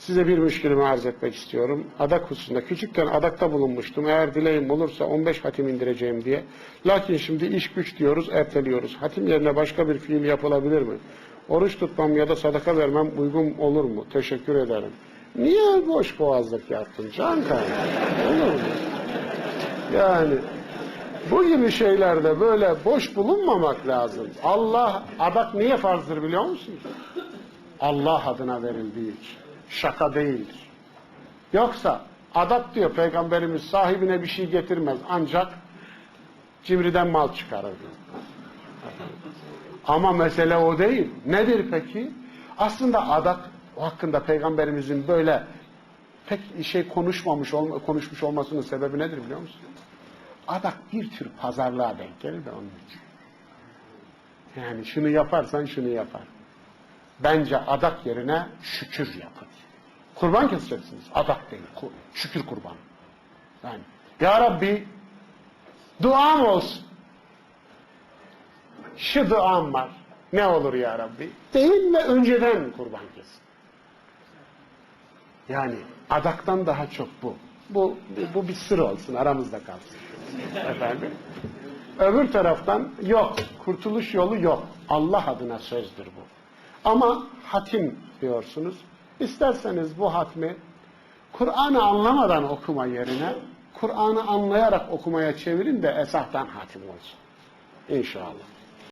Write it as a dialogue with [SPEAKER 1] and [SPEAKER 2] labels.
[SPEAKER 1] Size bir müşkilimi arz etmek istiyorum. Adak hususunda. Küçükken adakta bulunmuştum. Eğer dileğim olursa 15 hatim indireceğim diye. Lakin şimdi iş güç diyoruz, erteliyoruz. Hatim yerine başka bir fiil yapılabilir mi? Oruç tutmam ya da sadaka vermem uygun olur mu? Teşekkür ederim. Niye boş boğazlık yaptın Canka? Olur mu? Yani bu gibi şeylerde böyle boş bulunmamak lazım. Allah adak niye farzdır biliyor musunuz? Allah adına verildiği için. Şaka değildir. Yoksa adak diyor Peygamberimiz sahibine bir şey getirmez ancak cimriden mal çıkarır. Ama mesele o değil. Nedir peki? Aslında adak o hakkında Peygamberimizin böyle pek şey konuşmamış konuşmuş olmasının sebebi nedir biliyor musun? Adak bir tür pazarlığa denk gelir de onun için. Yani şunu yaparsan şunu yapar. Bence adak yerine şükür yapın. Kurban keseceksiniz. Adak değil. Şükür kurbanı. Yani Ya Rabbi duam olsun. Şu duam var. Ne olur ya Rabbi? Deyin ve önceden kurban kesin. Yani adaktan daha çok. Bu, bu, bu bir sır olsun aramızda kalsın. Efendim? Öbür taraftan yok. Kurtuluş yolu yok. Allah adına sözdür bu. Ama hatim diyorsunuz. İsterseniz bu hatmi Kur'an'ı anlamadan okuma yerine Kur'an'ı anlayarak okumaya çevirin de esahtan hatim olsun. İnşallah.